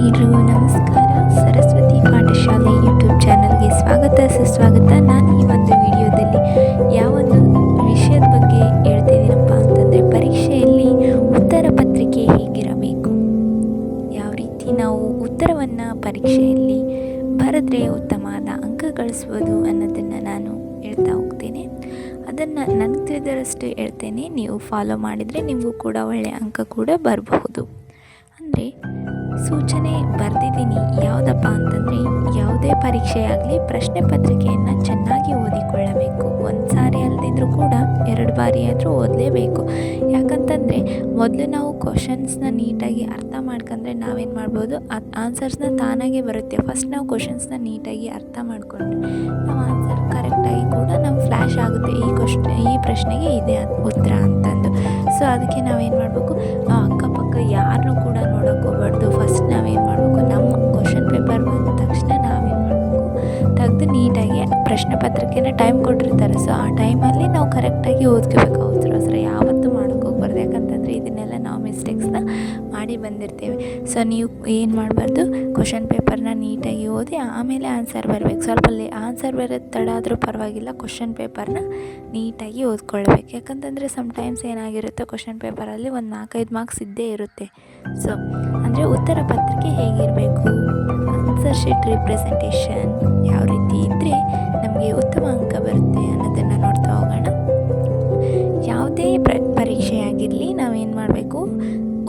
ಎಲ್ರಿಗೂ ನಮಸ್ಕಾರ. ಸರಸ್ವತಿ ಪಾಠಶಾಲೆ ಯೂಟ್ಯೂಬ್ ಚಾನಲ್ಗೆ ಸ್ವಾಗತ. ಸುಸ್ವಾಗತ. ನಾನು ಈ ಒಂದು ವಿಡಿಯೋದಲ್ಲಿ ಯಾವೊಂದು ವಿಷಯದ ಬಗ್ಗೆ ಹೇಳ್ತಿದ್ದೀನಪ್ಪ ಅಂತಂದರೆ ಪರೀಕ್ಷೆಯಲ್ಲಿ ಉತ್ತರ ಪತ್ರಿಕೆ ಹೇಗಿರಬೇಕು? ಯಾವ ರೀತಿ ನಾವು ಉತ್ತರವನ್ನು ಪರೀಕ್ಷೆಯಲ್ಲಿ ಬರೆದ್ರೆ ಉತ್ತಮವಾದ ಅಂಕ ಗಳಿಸ್ಬೋದು ಅನ್ನೋದನ್ನು ನಾನು ಹೇಳ್ತಾ ಹೋಗ್ತೇನೆ. ಅದನ್ನು ನನಗೆ ತಿಳಿದರಷ್ಟು ಹೇಳ್ತೇನೆ. ನೀವು ಫಾಲೋ ಮಾಡಿದರೆ ನಿಮಗೂ ಕೂಡ ಒಳ್ಳೆಯ ಅಂಕ ಕೂಡ ಬರಬಹುದು. ಸೂಚನೆ ಬರೆದಿದ್ದೀನಿ. ಯಾವುದಪ್ಪ ಅಂತಂದರೆ ಯಾವುದೇ ಪರೀಕ್ಷೆ ಆಗಲಿ ಪ್ರಶ್ನೆ ಪತ್ರಿಕೆಯನ್ನು ಚೆನ್ನಾಗಿ ಓದಿಕೊಳ್ಳಬೇಕು. ಒಂದು ಸಾರಿ ಅಲ್ಲದಿದ್ರೂ ಕೂಡ ಎರಡು ಬಾರಿ ಆದರೂ ಓದಲೇಬೇಕು. ಯಾಕಂತಂದರೆ ಮೊದಲು ನಾವು ಕ್ವಶನ್ಸ್ನ ನೀಟಾಗಿ ಅರ್ಥ ಮಾಡ್ಕೊಂಡ್ರೆ ನಾವೇನು ಮಾಡ್ಬೋದು? ಆನ್ಸರ್ಸ್ನ ತಾನಾಗೆ ಬರುತ್ತೆ. ಫಸ್ಟ್ ನಾವು ಕ್ವಶನ್ಸ್ನ ನೀಟಾಗಿ ಅರ್ಥ ಮಾಡಿಕೊಂಡ್ರೆ ನಾವು ಆನ್ಸರ್ ಕರೆಕ್ಟಾಗಿ ಕೂಡ ನಮ್ಮ ಫ್ಲ್ಯಾಶ್ ಆಗುತ್ತೆ. ಈ ಕ್ವಶ್ ಈ ಪ್ರಶ್ನೆಗೆ ಇದೆ ಉತ್ತರ ಅಂತಂದು. ಸೊ ಅದಕ್ಕೆ ನಾವೇನು ಮಾಡಬೇಕು? ಅಕ್ಕಪಕ್ಕ ಯಾರನ್ನೂ ಕೂಡ ನೋಡೋಕೆ ಹೋಗ್ಬಾರ್ದು. ನೀಟಾಗಿ ಪ್ರಶ್ನೆ ಪತ್ರಿಕೆನ ಟೈಮ್ ಕೊಟ್ಟಿರ್ತಾರೆ. ಸೊ ಆ ಟೈಮಲ್ಲಿ ನಾವು ಕರೆಕ್ಟಾಗಿ ಓದ್ಕೋಬೇಕು. ಅವಸರ ಯಾವತ್ತೂ ಮಾಡೋಕೆ ಹೋಗ್ಬಾರ್ದು. ಯಾಕಂತಂದರೆ ಇದನ್ನೆಲ್ಲ ನಾವು ಮಿಸ್ಟೇಕ್ಸ್ನ ಮಾಡಿ ಬಂದಿರ್ತೇವೆ. ಸೊ ನೀವು ಏನು ಮಾಡಬಾರ್ದು? ಕ್ವಶನ್ ಪೇಪರ್ನ ನೀಟಾಗಿ ಓದಿ ಆಮೇಲೆ ಆನ್ಸರ್ ಬರಬೇಕು. ಸ್ವಲ್ಪ ಲೇ ಆನ್ಸರ್ ಬರೋದು ತಡ ಆದರೂ ಪರವಾಗಿಲ್ಲ. ಕ್ವಶನ್ ಪೇಪರ್ನ ನೀಟಾಗಿ ಓದ್ಕೊಳ್ಬೇಕು. ಯಾಕಂತಂದರೆ ಸಮ್ಟೈಮ್ಸ್ ಏನಾಗಿರುತ್ತೆ? ಕ್ವಶನ್ ಪೇಪರಲ್ಲಿ ಒಂದು ನಾಲ್ಕೈದು ಮಾರ್ಕ್ಸ್ ಇದ್ದೇ ಇರುತ್ತೆ. ಸೊ ಅಂದರೆ ಉತ್ತರ ಪತ್ರಿಕೆ ಹೇಗಿರಬೇಕು? ಆನ್ಸರ್ ಶೀಟ್ ರಿಪ್ರೆಸೆಂಟೇಷನ್ ಯಾವ ರೀತಿ ಇದ್ದರೆ ನಮಗೆ ಉತ್ತಮ ಅಂಕ ಬರುತ್ತೆ ಅನ್ನೋದನ್ನು ನೋಡ್ತಾ ಹೋಗೋಣ. ಯಾವುದೇ ಪ್ರ, ಪರೀಕ್ಷೆಯಾಗಿರಲಿ ನಾವೇನು ಮಾಡಬೇಕು?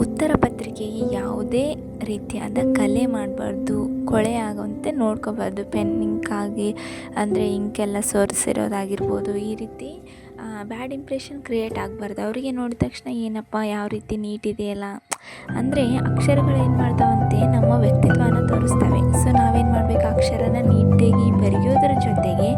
ಉತ್ತರ ಪತ್ರಿಕೆಗೆ ಯಾವುದೇ ರೀತಿಯಾದ ಕಲೆ ಮಾಡಬಾರ್ದು, ಕೊಳೆ ಆಗುವಂತೆ ನೋಡ್ಕೋಬಾರ್ದು. ಪೆನ್ ಇಂಕಾಗಿ ಅಂದರೆ ಇಂಕೆಲ್ಲ ಸೋರಿಸಿರೋದಾಗಿರ್ಬೋದು. ಈ ರೀತಿ ಬ್ಯಾಡ್ ಇಂಪ್ರೆಷನ್ ಕ್ರಿಯೇಟ್ ಆಗಬಾರ್ದು. ಅವರಿಗೆ ನೋಡಿದ ತಕ್ಷಣ ಏನಪ್ಪ, ಯಾವ ರೀತಿ ನೀಟ್ ಇದೆಯಲ್ಲ. ಅಂದರೆ ಅಕ್ಷರಗಳು ಏನು ಮಾಡ್ತಾವಂತೆ? ನಮ್ಮ ವ್ಯಕ್ತಿತ್ವನ ತೋರಿಸ್ತವೆ. ಸೊ ನಾವೇನು ಮಾಡಬೇಕು? ಅಕ್ಷರನ ನೀಟಾಗಿ ಬರೆಯೋದ್ರ ಜೊತೆಗೆ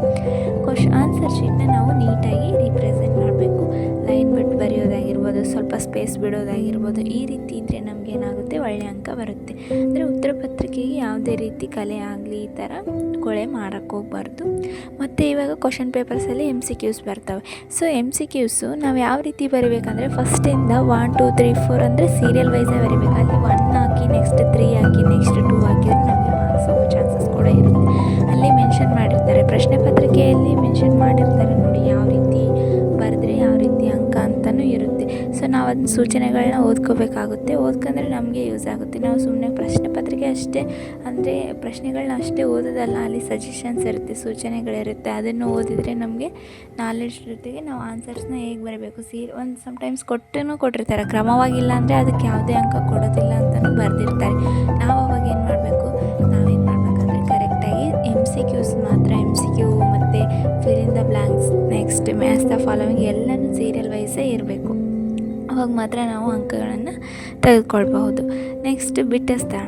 ಕ್ವಶ್ ಆನ್ಸರ್ ಶೀಟ್ನ ನಾವು ನೀಟಾಗಿ ರಿಪ್ರೆಸೆಂಟ್ ಮಾಡಬೇಕು. ಲೈನ್ ಬಿಟ್ಟು ಬರೆಯೋದಾಗಿರ್ಬೋದು, ಸ್ವಲ್ಪ ಸ್ಪೇಸ್ ಬಿಡೋದಾಗಿರ್ಬೋದು, ಈ ರೀತಿ ಇದ್ದರೆ ನಮ್ಗೆ ನಮಗೇನಾಗುತ್ತೆ ಒಳ್ಳೆಯ ಅಂಕ ಬರುತ್ತೆ. ಅಂದರೆ ಉತ್ತರ ಪತ್ರಿಕೆಗೆ ಯಾವುದೇ ರೀತಿ ಕಲೆ ಆಗಲಿ, ಈ ಥರ ಕೊಳೆ ಹೋಗ್ಬಾರ್ದು. ಮತ್ತು ಇವಾಗ ಕ್ವಶನ್ ಪೇಪರ್ಸಲ್ಲಿ ಎಂ ಸಿ ಕ್ಯೂಸ್ ಬರ್ತವೆ. ಸೊ ಎಂ ಸಿ ಕ್ಯೂಸು ನಾವು ಯಾವ ರೀತಿ ಬರಿಬೇಕಂದ್ರೆ ಫಸ್ಟಿಂದ ಒನ್ ಟು ತ್ರೀ ಫೋರ್ ಅಂದರೆ ಸೀರಿಯಲ್ ವೈಸೇ ಬರಿಬೇಕು. ಅಲ್ಲಿ ಒನ್ ಹಾಕಿ ನೆಕ್ಸ್ಟ್ ತ್ರೀ ಹಾಕಿ ನೆಕ್ಸ್ಟ್ ಟೂ ಹಾಕಿ ನಮಗೆ ಮಾರ್ಕ್ಸ್ ಹೋಗೋ ಚಾನ್ಸಸ್ ಕೂಡ ಇರುತ್ತೆ. ಅಲ್ಲಿ ಮೆನ್ಷನ್ ಮಾಡಿರ್ತಾರೆ. ಪ್ರಶ್ನೆ ಪತ್ರಿಕೆಯಲ್ಲಿ ಮೆನ್ಷನ್ ಮಾಡಿರ್ತಾರೆ ನೋಡಿ, ಯಾವ ರೀತಿ ಬರೆದ್ರೆ ಯಾವ ರೀತಿ ಅಂಕ ಅಂತಲೂ ಇರುತ್ತೆ. ಸೊ ನಾವು ಅದನ್ನ ಸೂಚನೆಗಳನ್ನ ಓದ್ಕೋಬೇಕಾಗುತ್ತೆ. ಓದ್ಕೊಂಡ್ರೆ ನಮಗೆ ಯೂಸ್ ಆಗುತ್ತೆ. ನಾವು ಸುಮ್ಮನೆ ಪ್ರಶ್ನೆ ಪತ್ರಿಕೆ ಅಷ್ಟೇ, ಅಂದರೆ ಪ್ರಶ್ನೆಗಳನ್ನ ಅಷ್ಟೇ ಓದೋದಲ್ಲ, ಅಲ್ಲಿ ಸಜೆಷನ್ಸ್ ಇರುತ್ತೆ, ಸೂಚನೆಗಳಿರುತ್ತೆ, ಅದನ್ನು ಓದಿದರೆ ನಮಗೆ ನಾಲೆಡ್ಜ್ ಜೊತೆಗೆ ನಾವು ಆನ್ಸರ್ಸ್ನ ಹೇಗೆ ಬರಬೇಕು? ಸೀರ್ ಒಂದು ಸಮ್ಟೈಮ್ಸ್ ಕೊಟ್ಟು ಕೊಟ್ಟಿರ್ತಾರೆ. ಕ್ರಮವಾಗಿಲ್ಲ ಅಂದರೆ ಅದಕ್ಕೆ ಯಾವುದೇ ಅಂಕ ಕೊಡೋದಿಲ್ಲ ಅಂತಲೂ ಬರೆದಿರ್ತಾರೆ. ನಾವು ಅವಾಗ ಏನು ಮಾಡಬೇಕು? ನಾವೇನು ಮಾಡಬೇಕಂದ್ರೆ ಕರೆಕ್ಟಾಗಿ ಎಂ ಸಿ ಕ್ಯೂಸ್ ಮಾತ್ರ ಎಂ ಸಿ ಕ್ಯೂ ಮತ್ತು fill in the blanks next match the following ಎಲ್ಲನೂ ಸೀರಿಯಲ್ ವೈಸೇ ಇರಬೇಕು. ಅವಾಗ ಮಾತ್ರ ನಾವು ಅಂಕಗಳನ್ನು ತೆಗೆದುಕೊಳ್ಬಹುದು. ನೆಕ್ಸ್ಟ್ ಬಿಟ್ಟ ಸ್ಥಳ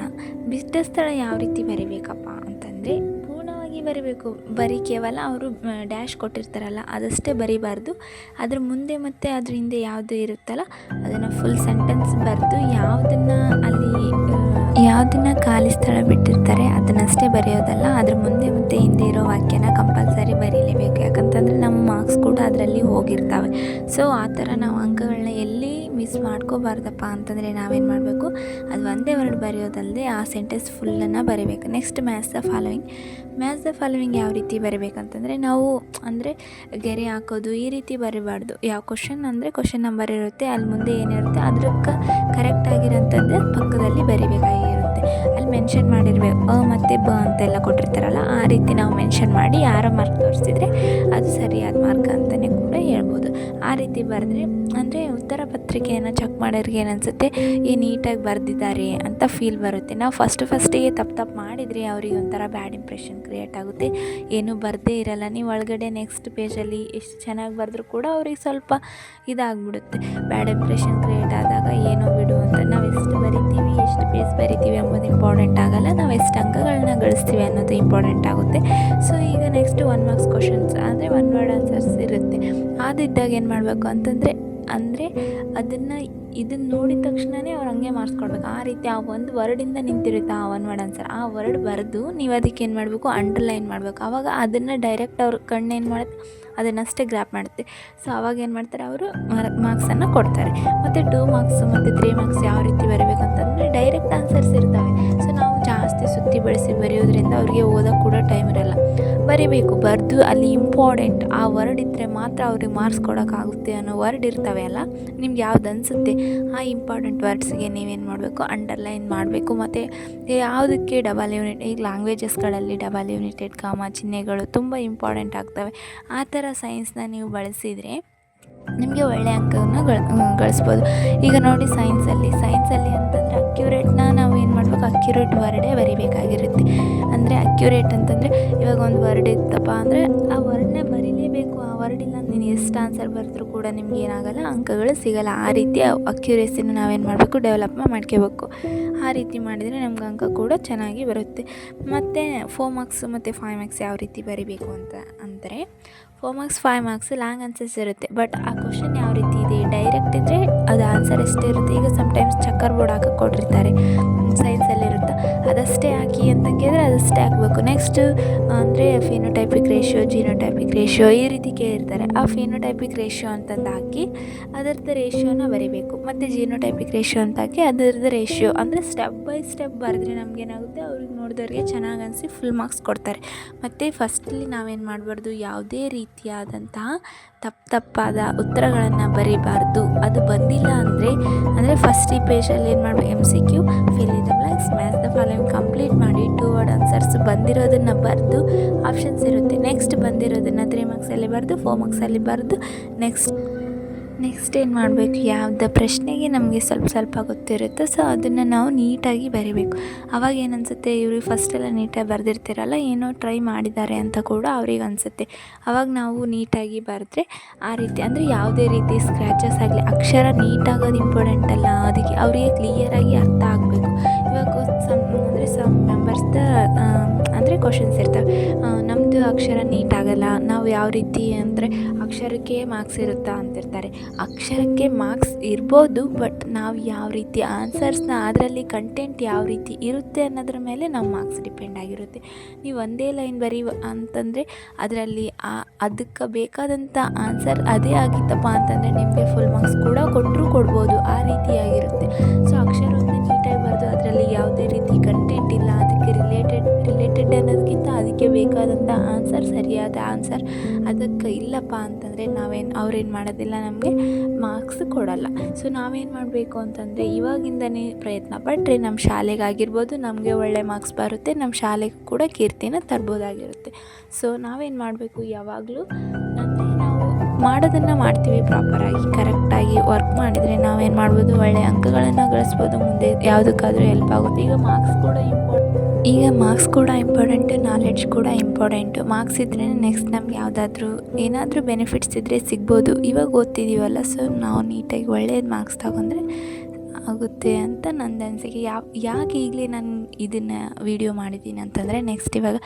ಬಿಟ್ಟ ಸ್ಥಳ ಯಾವ ರೀತಿ ಬರಿಬೇಕಪ್ಪ ಅಂತಂದರೆ, ಪೂರ್ಣವಾಗಿ ಬರಿಬೇಕು. ಬರೀ ಕೇವಲ ಅವರು ಡ್ಯಾಶ್ ಕೊಟ್ಟಿರ್ತಾರಲ್ಲ, ಅದಷ್ಟೇ ಬರಿಬಾರ್ದು. ಅದ್ರ ಮುಂದೆ ಮತ್ತು ಅದ್ರ ಹಿಂದೆ ಯಾವುದು ಇರುತ್ತಲ್ಲ, ಅದನ್ನು ಫುಲ್ ಸೆಂಟೆನ್ಸ್ ಬರೆದು ಯಾವುದನ್ನು ಅಲ್ಲಿ ಯಾವುದನ್ನು ಖಾಲಿ ಸ್ಥಳ ಬಿಟ್ಟಿರ್ತಾರೆ, ಅದನ್ನಷ್ಟೇ ಬರೆಯೋದಲ್ಲ, ಅದ್ರ ಮುಂದೆ ಮತ್ತೆ ಹಿಂದೆ ಇರೋ ವಾಕ್ಯನ ಕಂಪಲ್ಸರಿ ಬರೀಲೇಬೇಕು. ಯಾಕಂತಂದರೆ ನಮ್ಮ ಮಾರ್ಕ್ಸ್ ಕೂಡ ಅದರಲ್ಲಿ ಹೋಗಿರ್ತವೆ. ಸೊ ಆ ಥರ ನಾವು ಅಂಕಗಳನ್ನ ಎಲ್ಲಿ ಮಿಸ್ ಮಾಡ್ಕೋಬಾರ್ದಪ್ಪ ಅಂತಂದರೆ ನಾವೇನು ಮಾಡಬೇಕು? ಅದು ಒಂದೇ ವರ್ಡ್ ಬರೆಯೋದಲ್ಲದೆ ಆ ಸೆಂಟೆನ್ಸ್ ಫುಲ್ಲನ್ನು ಬರೀಬೇಕು. Next match the following match the following ಯಾವ ರೀತಿ ಬರೀಬೇಕಂತಂದರೆ ನಾವು ಅಂದರೆ ಗೆರೆ ಹಾಕೋದು ಈ ರೀತಿ ಬರೀಬಾರ್ದು. ಯಾವ ಕ್ವಶನ್ ಅಂದರೆ ಕ್ವಶನ್ ನಂಬರ್ ಇರುತ್ತೆ ಅಲ್ಲಿ ಮುಂದೆ ಏನಿರುತ್ತೆ ಅದಕ್ಕೆ ಕರೆಕ್ಟ್ ಆಗಿರೋಂಥದ್ದು ಪಕ್ಕದಲ್ಲಿ ಬರಿಬೇಕಾಗಿರುತ್ತೆ. ಅಲ್ಲಿ ಮೆನ್ಷನ್ ಮಾಡಿರ್ಬೇಕು ಅ ಮತ್ತು ಬ ಅಂತೆಲ್ಲ ಕೊಟ್ಟಿರ್ತಾರಲ್ಲ, ಆ ರೀತಿ ನಾವು ಮೆನ್ಷನ್ ಮಾಡಿ ಯಾರೋ ಮಾರ್ಕ್ ತೋರಿಸಿದ್ರೆ ಅದು ಸರಿಯಾದ ಮಾರ್ಕ್ ಅಂತಲೇ ಕೂಡ ಹೇಳ್ಬೋದು. ಆ ರೀತಿ ಬರೆದ್ರೆ ಅಂದರೆ ಉತ್ತರ ಪತ್ರಿಕೆಯನ್ನು ಚೆಕ್ ಮಾಡೋರಿಗೆ ಏನನ್ಸುತ್ತೆ ಈ ನೀಟಾಗಿ ಬರೆದಿದ್ದಾರೆ ಅಂತ ಫೀಲ್ ಬರುತ್ತೆ. ನಾವು ಫಸ್ಟ್ ಫಸ್ಟಿಗೆ ತಪ್ಪು ತಪ್ಪು ಮಾಡಿದರೆ ಅವ್ರಿಗೆ ಒಂಥರ ಬ್ಯಾಡ್ ಇಂಪ್ರೆಷನ್ ಕ್ರಿಯೇಟ್ ಆಗುತ್ತೆ. ಏನೂ, ಬರದೇ ಇರಲ್ಲ, ನೀವು ಒಳಗಡೆ ನೆಕ್ಸ್ಟ್ ಪೇಜಲ್ಲಿ ಎಷ್ಟು ಚೆನ್ನಾಗಿ ಬರೆದ್ರೂ ಕೂಡ ಅವ್ರಿಗೆ ಸ್ವಲ್ಪ ಇದಾಗ್ಬಿಡುತ್ತೆ. ಬ್ಯಾಡ್ ಇಂಪ್ರೆಷನ್ ಕ್ರಿಯೇಟ್ ಆದಾಗ ಏನೋ ಬಿಡು ಅಂತ. ನಾವು ಎಷ್ಟು ಬರಿತೀವಿ, ಎಷ್ಟು ಪೇಜ್ ಬರಿತೀವಿ ಎಂಬುದು ಇಂಪಾರ್ಟೆಂಟ್ ಆಗಲ್ಲ. ನಾವು ಎಷ್ಟು ಅಂಕಗಳನ್ನ ಗಳಿಸ್ತೀವಿ ಅನ್ನೋದು ಇಂಪಾರ್ಟೆಂಟ್ ಆಗುತ್ತೆ. ಸೊ ಈಗ ನೆಕ್ಸ್ಟ್ ಒನ್ ಮಾರ್ಕ್ಸ್ ಕ್ವಶನ್ಸ್ ಅಂದರೆ ಒನ್ ವರ್ಡ್ ಆನ್ಸರ್ಸ್ ಇರುತ್ತೆ. ಆದಿದ್ದಾಗ ಏನು ಮಾಡಬೇಕು ಅಂತಂದರೆ ಅಂದರೆ ಅದನ್ನು ಇದನ್ನು ನೋಡಿದ ತಕ್ಷಣವೇ ಅವ್ರು ಹಂಗೆ ಮಾಡಿಸ್ಕೊಡ್ಬೇಕು. ಕೊಡ್ಬೇಕು ಆ ರೀತಿ ಆ ಒಂದು ವರ್ಡಿಂದ ನಿಂತಿರುತ್ತೆ ಆ ಒನ್ ವರ್ಡ್ ಆನ್ಸರ್ ಆ ವರ್ಡ್ ಬರೆದು ನೀವು ಅದಕ್ಕೆ ಏನು ಮಾಡಬೇಕು? ಅಂಡರ್ಲೈನ್ ಮಾಡಬೇಕು. ಆವಾಗ ಅದನ್ನು ಡೈರೆಕ್ಟ್ ಅವ್ರ ಕಣ್ಣು ಏನು ಮಾಡುತ್ತೆ? ಅದನ್ನಷ್ಟೇ ಗ್ರ್ಯಾಪ್ ಮಾಡುತ್ತೆ. ಸೊ ಅವಾಗ ಏನು ಮಾಡ್ತಾರೆ ಅವರು ಮಾರ್ಕ್ಸನ್ನು ಕೊಡ್ತಾರೆ. ಮತ್ತು ಟೂ ಮಾರ್ಕ್ಸ್ ಮತ್ತು ತ್ರೀ ಮಾರ್ಕ್ಸ್ ಯಾವ ರೀತಿ ಬರಬೇಕಂತಂದರೆ ಡೈರೆಕ್ಟ್ ಆನ್ಸರ್ಸ್ ಇರ್ತವೆ. ಸೊ ನಾವು ಜಾಸ್ತಿ ಸುತ್ತಿ ಬಳಸಿ ಬರೆಯೋದ್ರಿಂದ ಅವ್ರಿಗೆ ಓದೋಕ್ಕೆ ಕೂಡ ಟೈಮ್ ಇರಲ್ಲ. ಬರಿಬೇಕು, ಬರೆದು ಅಲ್ಲಿ ಇಂಪಾರ್ಟೆಂಟ್ ಆ ವರ್ಡ್ ಇದ್ದರೆ ಮಾತ್ರ ಅವ್ರಿಗೆ ಮಾರ್ಕ್ಸ್ ಕೊಡೋಕ್ಕಾಗುತ್ತೆ ಅನ್ನೋ ವರ್ಡ್ ಇರ್ತವೆ ಅಲ್ಲ? ನಿಮ್ಗೆ ಯಾವ್ದು ಅನಿಸುತ್ತೆ? ಆ ಇಂಪಾರ್ಟೆಂಟ್ ವರ್ಡ್ಸ್ಗೆ ನೀವೇನು ಮಾಡಬೇಕು? ಅಂಡರ್ಲೈನ್ ಮಾಡಬೇಕು ಮತ್ತು ಯಾವುದಕ್ಕೆ ಡಬಲ್ ಯೂನಿಟ್ ಈಗ ಲ್ಯಾಂಗ್ವೇಜಸ್ಗಳಲ್ಲಿ ಡಬಲ್ ಯೂನಿಟೆಡ್ ಕಾಮ ಚಿಹ್ನೆಗಳು ತುಂಬ ಇಂಪಾರ್ಟೆಂಟ್ ಆಗ್ತವೆ. ಆ ಥರ ಸೈನ್ಸ್ನ ನೀವು ಬಳಸಿದರೆ ನಿಮಗೆ ಒಳ್ಳೆಯ ಅಂಕವನ್ನು ಗಳ ಗಳಿಸ್ಬೋದು. ಈಗ ನೋಡಿ ಸೈನ್ಸಲ್ಲಿ ಸೈನ್ಸಲ್ಲಿ ಅಂತಂದರೆ ಅಕ್ಯುರೇಟ್ನ ನಾವು ಏನು ಮಾಡಬೇಕು? ಅಕ್ಯುರೇಟ್ ವರ್ಡೇ ಬರಿಬೇಕಾಗಿರುತ್ತೆ. ಅಂದರೆ ಅಕ್ಯುರೇಟ್ ಅಂತಂದರೆ ಇವಾಗ ಒಂದು ವರ್ಡ್ ಇತ್ತಪ್ಪ ಅಂದರೆ ಆ ವರ್ಡ್ ಇಲ್ಲ ನೀನು ಎಷ್ಟು ಆನ್ಸರ್ ಬರೆದ್ರೂ ಕೂಡ ನಿಮ್ಗೆ ಏನಾಗಲ್ಲ, ಅಂಕಗಳು ಸಿಗಲ್ಲ. ಆ ರೀತಿ ಅಕ್ಯುರೇಸಿನ ನಾವೇನು ಮಾಡಬೇಕು? ಡೆವಲಪ್ ಮಾಡ್ಕೋಬೇಕು. ಆ ರೀತಿ ಮಾಡಿದರೆ ನಮ್ಗೆ ಅಂಕ ಕೂಡ ಚೆನ್ನಾಗಿ ಬರುತ್ತೆ. ಮತ್ತು ಫೋರ್ ಮಾರ್ಕ್ಸ್ ಮತ್ತು ಫೈವ್ ಮಾರ್ಕ್ಸ್ ಯಾವ ರೀತಿ ಬರಿಬೇಕು ಅಂತ ಅಂದರೆ four marks five marks long answers ಇರುತ್ತೆ. ಬಟ್ ಆ ಕ್ವಶನ್ ಯಾವ ರೀತಿ ಇದೆ? ಡೈರೆಕ್ಟ್ ಇದ್ದರೆ ಅದು ಆನ್ಸರ್ ಎಷ್ಟೇ ಇರುತ್ತೆ ಈಗ ಸಮ್ಟೈಮ್ಸ್ ಚಕ್ಕರ್ ಬೋರ್ಡ್ ಹಾಕಕ್ಕೆ ಕೊಟ್ಟಿರ್ತಾರೆ ಸೈನ್ಸಲ್ಲಿರುತ್ತೆ ಅದಷ್ಟೇ ಹಾಕಿ ಅಂತ ಕೇಳಿದ್ರೆ ಅದಷ್ಟೇ ಆಗಬೇಕು. ನೆಕ್ಸ್ಟು ಅಂದರೆ ಫಿನೋಟೈಪಿಕ್ ರೇಷಿಯೋ ಜಿನೋಟೈಪಿಕ್ ರೇಷಿಯೋ ಈ ರೀತಿ ಕೇಳಿರ್ತಾರೆ. ಆ ಫಿನೋಟೈಪಿಕ್ ರೇಷಿಯೋ ಅಂತಂದು ಹಾಕಿ ಅದರದ್ದು ರೇಷಿಯೋನ ಬರಿಬೇಕು. ಮತ್ತು ಜಿನೋಟೈಪಿಕ್ ರೇಷಿಯೋ ಅಂತ ಹಾಕಿ ಅದರದ್ದು ರೇಷಿಯೋ ಅಂದರೆ ಸ್ಟೆಪ್ ಬೈ ಸ್ಟೆಪ್ ಬರೆದ್ರೆ ನಮಗೇನಾಗುತ್ತೆ ಅವ್ರಿಗೆ ನೋಡಿದವ್ರಿಗೆ ಚೆನ್ನಾಗಿ ಅನಿಸಿ ಫುಲ್ ಮಾರ್ಕ್ಸ್ ಕೊಡ್ತಾರೆ. ಮತ್ತು ಫಸ್ಟಲ್ಲಿ ನಾವೇನು ಮಾಡಬಾರ್ದು? ಯಾವುದೇ ರೀತಿಯಾದಂತಹ ತಪ್ಪು ತಪ್ಪಾದ ಉತ್ತರಗಳನ್ನು ಬರೀಬಾರ್ದು. ಅದು ಬಂದಿಲ್ಲ ಅಂದರೆ ಅಂದರೆ ಫಸ್ಟ್ ಈ ಪೇಜಲ್ಲಿ ಏನು ಮಾಡಬೇಕು? M C Q fill the blanks match the following complete ಮಾಡಿ ಟೂ ವರ್ಡ್ ಆನ್ಸರ್ಸ್ ಬಂದಿರೋದನ್ನು ಬರೆದು ಆಪ್ಷನ್ಸ್ ಇರುತ್ತೆ. ನೆಕ್ಸ್ಟ್ ಬಂದಿರೋದನ್ನು ತ್ರೀ ಮಾರ್ಕ್ಸಲ್ಲಿ ಬರೆದು ಫೋರ್ ಮಾರ್ಕ್ಸಲ್ಲಿ ಬರೆದು ನೆಕ್ಸ್ಟ್ ನೆಕ್ಸ್ಟ್ ಏನು ಮಾಡಬೇಕು? ಯಾವುದೇ ಪ್ರಶ್ನೆಗೆ ನಮಗೆ ಸ್ವಲ್ಪ ಸ್ವಲ್ಪ ಗೊತ್ತಿರುತ್ತೆ. ಸೊ ಅದನ್ನು ನಾವು ನೀಟಾಗಿ ಬರಿಬೇಕು. ಅವಾಗ ಏನು ಅನಿಸುತ್ತೆ? ಫಸ್ಟ್ ಫಸ್ಟೆಲ್ಲ ನೀಟಾಗಿ ಬರೆದಿರ್ತೀರಲ್ಲ, ಏನೋ ಟ್ರೈ ಮಾಡಿದ್ದಾರೆ ಅಂತ ಕೂಡ ಅವ್ರಿಗೆ ಅನಿಸುತ್ತೆ. ಅವಾಗ ನಾವು ನೀಟಾಗಿ ಬರೆದ್ರೆ ಆ ರೀತಿ, ಅಂದರೆ ಯಾವುದೇ ರೀತಿ ಸ್ಕ್ರ್ಯಾಚಸ್ ಆಗಲಿ, ಅಕ್ಷರ ನೀಟಾಗೋದು ಇಂಪಾರ್ಟೆಂಟ್ ಅಲ್ಲ. ಅದಕ್ಕೆ ಅವರಿಗೆ ಕ್ಲಿಯರಾಗಿ ಅರ್ಥ ಆಗಬೇಕು. ಇವಾಗ ಸಮ್ ಅಂದರೆ ಸಮ್ ಮೆಂಬರ್ಸ್ದ ಅಂದರೆ ಕ್ವಶನ್ಸ್ ಇರ್ತವೆ. ನಮ್ಮದು ಅಕ್ಷರ ನೀಟಾಗಲ್ಲ, ನಾವು ಯಾವ ರೀತಿ ಅಂದರೆ ಅಕ್ಷರಕ್ಕೆ ಮಾರ್ಕ್ಸ್ ಇರುತ್ತಾ ಅಂತಿರ್ತಾರೆ. ಅಕ್ಷರಕ್ಕೆ ಮಾರ್ಕ್ಸ್ ಇರ್ಬೋದು ಬಟ್ ನಾವು ಯಾವ ರೀತಿ ಆನ್ಸರ್ಸ್ನ ಅದರಲ್ಲಿ ಕಂಟೆಂಟ್ ಯಾವ ರೀತಿ ಇರುತ್ತೆ ಅನ್ನೋದ್ರ ಮೇಲೆ ನಮ್ಮ ಮಾರ್ಕ್ಸ್ ಡಿಪೆಂಡ್ ಆಗಿರುತ್ತೆ. ನೀವು ಒಂದೇ ಲೈನ್ ಬರೀ ಅಂತಂದರೆ ಅದರಲ್ಲಿ ಆ, ಅದಕ್ಕೆ ಬೇಕಾದಂಥ ಆನ್ಸರ್ ಅದೇ ಆಗಿತ್ತಪ್ಪ ಅಂತಂದರೆ ನಿಮಗೆ ಫುಲ್ ಮಾರ್ಕ್ಸ್ ಕೂಡ ಕೊಟ್ಟರೂ ಕೊಡ್ಬೋದು, ಆ ರೀತಿಯಾಗಿರುತ್ತೆ. ಸೊ ಅಕ್ಷರವನ್ನು ನೀಟಾಗಿ ಬರೆದು ಅದರಲ್ಲಿ ಯಾವುದೇ ರೀತಿ ಬೇಕಾದಂಥ ಆನ್ಸರ್ ಸರಿಯಾದ ಆನ್ಸರ್ ಅದಕ್ಕೆ ಇಲ್ಲಪ್ಪ ಅಂತಂದರೆ ನಾವೇನು ಅವ್ರೇನು ಮಾಡೋದಿಲ್ಲ ನಮಗೆ. ಮಾರ್ಕ್ಸ್ ಕೊಡಲ್ಲ. ಸೊ ನಾವೇನು ಮಾಡಬೇಕು ಅಂತಂದರೆ ಇವಾಗಿಂದನೇ ಪ್ರಯತ್ನ ಪಟ್ಟರೆ ನಮ್ಮ ಶಾಲೆಗಾಗಿರ್ಬೋದು ನಮಗೆ ಒಳ್ಳೆ ಮಾರ್ಕ್ಸ್ ಬರುತ್ತೆ ನಮ್ಮ ಶಾಲೆಗೂ ಕೂಡ ಕೀರ್ತಿನ ತರ್ಬೋದಾಗಿರುತ್ತೆ. ಸೊ ನಾವೇನು ಮಾಡಬೇಕು ಯಾವಾಗಲೂ ಅಂದರೆ ನಾವು ಮಾಡೋದನ್ನು ಮಾಡ್ತೀವಿ ಪ್ರಾಪರಾಗಿ ಕರೆಕ್ಟಾಗಿ ವರ್ಕ್ ಮಾಡಿದರೆ ನಾವೇನು ಮಾಡ್ಬೋದು ಒಳ್ಳೆಯ ಅಂಕಗಳನ್ನು ಗಳಿಸ್ಬೋದು, ಮುಂದೆ ಯಾವುದಕ್ಕಾದರೂ ಹೆಲ್ಪ್ ಆಗುತ್ತೆ. ಈಗ ಮಾರ್ಕ್ಸ್ ಕೂಡ ಈಗ ಮಾರ್ಕ್ಸ್ ಕೂಡ ಇಂಪಾರ್ಟೆಂಟು ನಾಲೆಡ್ಜ್ ಕೂಡ ಇಂಪಾರ್ಟೆಂಟು. ಮಾರ್ಕ್ಸ್ ಇದ್ರೆ ನೆಕ್ಸ್ಟ್ ನಮ್ಗೆ ಯಾವುದಾದ್ರೂ ಏನಾದರೂ ಬೆನಿಫಿಟ್ಸ್ ಇದ್ದರೆ ಸಿಗ್ಬೋದು. ಇವಾಗ ಓದ್ತಿದ್ದೀವಲ್ಲ ಸೊ ನಾವು ನೀಟಾಗಿ ಒಳ್ಳೇದು ಮಾರ್ಕ್ಸ್ ತಗೊಂಡ್ರೆ ಆಗುತ್ತೆ ಅಂತ ನಂದು ಅನಿಸಿಕೆ. ಯಾವ ಯಾಕೆ ಈಗಲೇ ನಾನು ಇದನ್ನು ವೀಡಿಯೋ ಮಾಡಿದ್ದೀನಿ ಅಂತಂದರೆ ನೆಕ್ಸ್ಟ್ ಇವಾಗ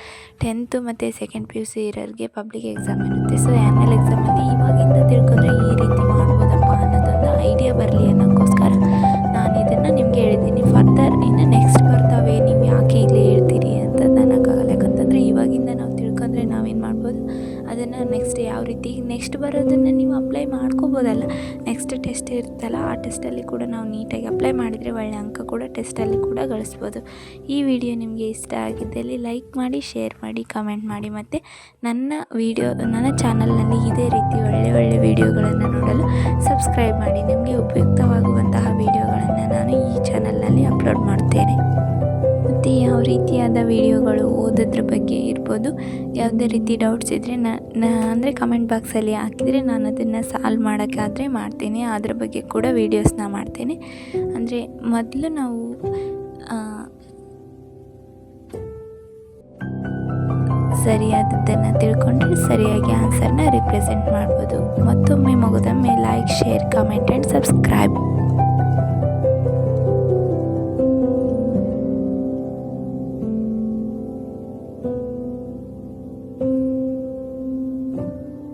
ಟೆಂತು ಮತ್ತು ಸೆಕೆಂಡ್ ಪಿ ಯು ಸಿ ಇರೋರಿಗೆ ಪಬ್ಲಿಕ್ ಎಕ್ಸಾಮ್ ಇರುತ್ತೆ. ಸೊ ಆ್ಯನ್ಯಲ್ ಎಕ್ಸಾಮಲ್ಲಿ ಟೆಸ್ಟಲ್ಲಿ ಕೂಡ ನಾವು ನೀಟಾಗಿ ಅಪ್ಲೈ ಮಾಡಿದರೆ ಒಳ್ಳೆ ಅಂಕ ಕೂಡ ಟೆಸ್ಟಲ್ಲಿ ಕೂಡ ಗಳಿಸ್ಬೋದು. ಈ ವಿಡಿಯೋ ನಿಮಗೆ ಇಷ್ಟ ಆಗಿದ್ದಲ್ಲಿ ಲೈಕ್ ಮಾಡಿ ಶೇರ್ ಮಾಡಿ ಕಮೆಂಟ್ ಮಾಡಿ ಮತ್ತು ನನ್ನ ವಿಡಿಯೋ ನನ್ನ ಚಾನಲ್ನಲ್ಲಿ ಇದೇ ರೀತಿ ಒಳ್ಳೆ ಒಳ್ಳೆ ವಿಡಿಯೋಗಳನ್ನು ನೋಡಲು ಸಬ್ಸ್ಕ್ರೈಬ್ ಮಾಡಿ. ನಿಮಗೆ ಉಪಯುಕ್ತವಾಗುವಂತಹ ವಿಡಿಯೋಗಳನ್ನು ನಾನು ಈ ಚಾನಲ್ನಲ್ಲಿ ಅಪ್ಲೋಡ್ ಮಾಡ್ತೇನೆ. ಮತ್ತು ಯಾವ ರೀತಿಯಾದ ವಿಡಿಯೋಗಳು ಓದೋದ್ರ ಬಗ್ಗೆ ಇರ್ಬೋದು. ಯಾವುದೇ ರೀತಿ ಡೌಟ್ಸ್ ಇದ್ದರೆ ಅಂದರೆ ಕಮೆಂಟ್ ಬಾಕ್ಸಲ್ಲಿ ಹಾಕಿದರೆ ನಾನು ಅದನ್ನು ಸಾಲ್ವ್ ಮಾಡೋಕ್ಕಾದರೆ ಮಾಡ್ತೀನಿ. ಅದ್ರ ಬಗ್ಗೆ ಕೂಡ ವೀಡಿಯೋಸ್ನ ಮಾಡ್ತೇನೆ. ಅಂದರೆ ಮೊದಲು ನಾವು ಸರಿಯಾದದ್ದನ್ನು ತಿಳ್ಕೊಂಡ್ರೆ ಸರಿಯಾಗಿ ಆನ್ಸರ್ನ ರಿಪ್ರೆಸೆಂಟ್ ಮಾಡ್ಬೋದು. ಮತ್ತೊಮ್ಮೆ ಮುಗಿದೊಮ್ಮೆ like share comment and subscribe